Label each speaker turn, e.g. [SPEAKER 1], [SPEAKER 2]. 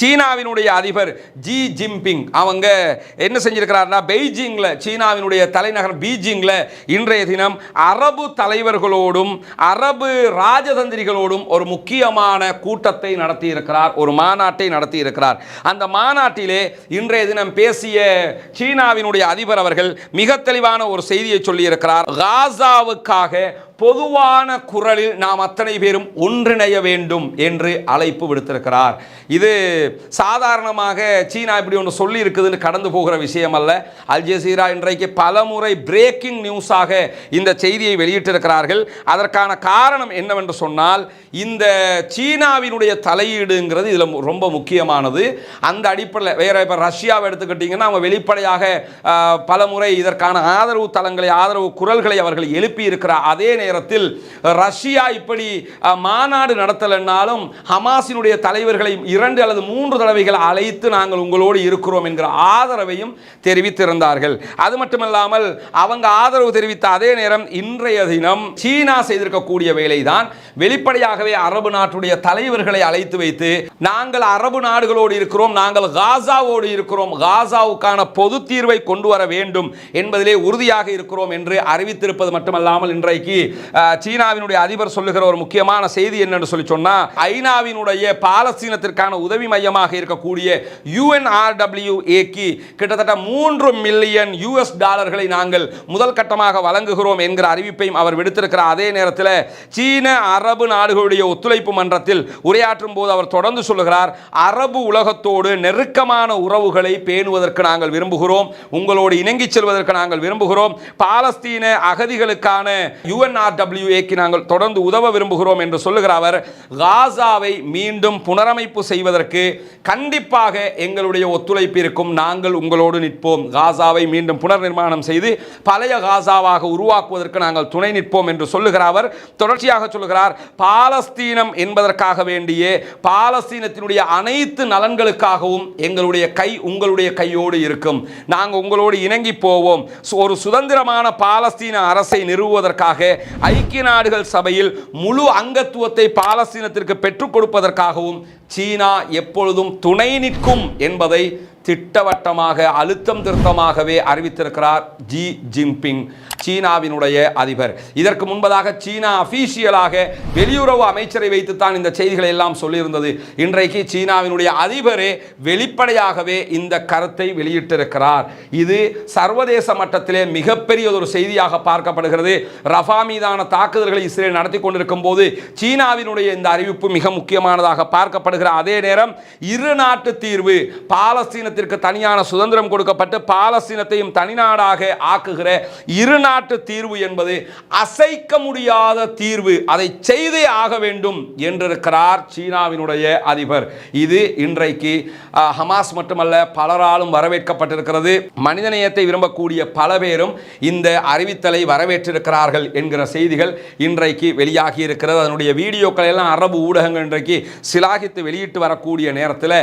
[SPEAKER 1] சீனாவினுடைய அதிபர் Xi Jinping. அவங்க என்ன செஞ்சிருக்கிறார்னா பெய்ஜிங்கில் சீனாவினுடைய தலைநகர் பீஜிங்கில் இன்றைய தினம் அரபு தலைவர்களோடும் அரபு ராஜதந்திரிகளோடும் ஒரு முக்கியமான கூட்டத்தை நடத்தியிருக்கிறார் ஒரு மாநாட்டை நடத்தியிருக்கிறார். அந்த மாநாட்டிலே இன்றைய தினம் பேசிய சீனாவினுடைய அதிபர் அவர்கள் மிக தெளிவான ஒரு செய்தியை சொல்லியிருக்கிறார். காசாவுக்காக பொதுவான குரலில் நாம் அத்தனை பேரும் ஒன்றிணைய வேண்டும் என்று அழைப்பு விடுத்திருக்கிறார். இது சாதாரணமாக சீனா இப்படி ஒன்று சொல்லி இருக்குதுன்னு கடந்து போகிற விஷயம் அல்ல அல் ஜசீரா இன்றைக்கு பலமுறை பிரேக்கிங் நியூஸாக இந்த செய்தியை வெளியிட்டிருக்கிறார்கள். அதற்கான காரணம் என்னவென்று சொன்னால் இந்த சீனாவினுடைய தலையீடுங்கிறது இதில் ரொம்ப முக்கியமானது. அந்த அடிப்படையில் வேற இப்போ ரஷ்யாவை எடுத்துக்கிட்டிங்கன்னா அவங்க வெளிப்படையாக பலமுறை இதற்கான ஆதரவு தளங்களை ஆதரவு குரல்களை அவர்கள் எழுப்பி இருக்கிற அதே நேரத்தில் ரஷ்யா இப்படி மாநாடு நடத்தலைன்னாலும் ஹமாஸினுடைய தலைவர்களை இரண்டு அல்லது மூன்று தடவைகள் அழைத்து நாங்கள் உங்களோடு இருக்கிறோம் என்கிற ஆதரவையும் தெரிவித்திருந்தார்கள். அது மட்டுமல்லாமல் அவங்க ஆதரவு தெரிவித்த அதே நேரம் இன்றைய தினம் சீனா செய்திருக்கக்கூடிய வேலைதான். வெளிப்படையாகவே அரபு நாட்டுடைய தலைவர்களை அழைத்து வைத்து நாங்கள் அரபு நாடுகளோடு இருக்கிறோம் நாங்கள் காசாவோடு இருக்கிறோம் காசாவுக்கான பொது தீர்வை கொண்டு வர வேண்டும் என்பதிலே உறுதியாக இருக்கிறோம் என்று அறிவித்திருப்பது மட்டுமல்லாமல் இன்றைக்கு சீனாவினுடைய அதிபர் சொல்லுகிற ஒரு முக்கியமான செய்தி என்னன்னு சொல்லி சொன்னா ஐநாவினுடைய பாலஸ்தீனத்திற்கான உதவி மையமாக இருக்கக்கூடிய யுஎன்ஆர்டபிள்யூஏக்கு கிட்டத்தட்ட மூன்று மில்லியன் யூஎஸ் டாலர்களை நாங்கள் முதல் கட்டமாக வழங்குகிறோம் என்கிற அறிவிப்பையும் அவர் விடுத்திருக்கிற அதே நேரத்தில் சீன அரபு நாடுகளுடைய ஒத்துழைப்பு மன்றத்தில் உரையாற்றும் போது அவர் தொடர்ந்து சொல்லுகிறார் அரபு உலகத்தோடு நெருக்கமான உறவுகளை பேணுவதற்கு நாங்கள் விரும்புகிறோம். உங்களோடு இணங்கிச் செல்வதற்கு நாங்கள் விரும்புகிறோம். பாலஸ்தீன அகதிகளுக்கான யுஎன்ஆர்டபிள்யூஏக்கு நாங்கள் தொடர்ந்து உதவ விரும்புகிறோம் என்று சொல்லுகிற அவர் காசாவை மீண்டும் புனரமைப்பு செய்வதற்கு கண்டிப்பாக எங்களுடைய ஒத்துழைப்பு இருக்கும். நாங்கள் உங்களோடு நிற்போம். காசாவை மீண்டும் புனர் நிர்மாணம் செய்து பழைய காசாவாக உருவாக்குவதற்கு நாங்கள் துணை நிற்போம் என்று சொல்லுகிற அவர் தொடர்ச்சியாக சொல்லுகிறார். பாலஸ்தீனம் என்பதற்காக வேண்டிய பாலஸ்தீனத்தினுடைய அனைத்து நலன்களுக்காகவும் எங்களுடைய கை உங்களுடைய கையோடு இருக்கும். நாங்கள் உங்களோடு இணங்கி போவோம். சு- ஒரு சுதந்திரமான பாலஸ்தீன அரசை நிறுவுவதற்காக ஐக்கிய நாடுகள் சபையில் முழு அங்கத்துவத்தை பாலஸ்தீனத்திற்கு பெற்றுக் கொடுப்பதற்காகவும் சீனா எப்பொழுதும் துணை நிற்கும் என்பதை திட்டவட்டமாக அழுத்தம் திருத்தமாகவே அறிவித்திருக்கிறார் ஜி ஜின்பிங். சீனாவினுடைய அதிபர். இதற்கு முன்பதாக சீனா அபிஷியலாக வெளியுறவு அமைச்சரை வைத்துத்தான் இந்த செய்திகளை எல்லாம் சொல்லியிருந்தது. இன்றைக்கு சீனாவினுடைய அதிபரே வெளிப்படையாகவே இந்த கருத்தை வெளியிட்டிருக்கிறார். இது சர்வதேச மட்டத்திலே மிகப்பெரிய ஒரு செய்தியாக பார்க்கப்படுகிறது. ரஃபா மீதான தாக்குதல்களை இஸ்ரேல் நடத்தி கொண்டிருக்கும் போது சீனாவினுடைய இந்த அறிவிப்பு மிக முக்கியமானதாக பார்க்கப்படுகிற அதே நேரம் இரு நாட்டு தீர்வு பாலஸ்தீனத்திற்கு தனியான சுதந்திரம் கொடுக்கப்பட்டு பாலஸ்தீனத்தையும் தனிநாடாக ஆக்குகிற இரு நாட்டு தீர்வு என்பது அசைக்க முடியாத தீர்வு. அதை செய்தே ஆக வேண்டும் என்றிருக்கிறார் சீனாவினுடைய அதிபர். இது இன்றைக்கு ஹமாஸ் மட்டுமல்ல பலராலும் வரவேற்கப்பட்டிருக்கிறது. மனிதநேயத்தை விரும்பக்கூடிய பல பேரும் இந்த அறிவித்தலை வரவேற்றிருக்கிறார்கள் என்கிற செய்திகள் இன்றைக்கு வெளியாகி இருக்கிறது. அதனுடைய வீடியோக்களை எல்லாம் அரபு ஊடகங்கள் இன்றைக்கு சிலாகித்து வெளியிட்டு வரக்கூடிய நேரத்தில்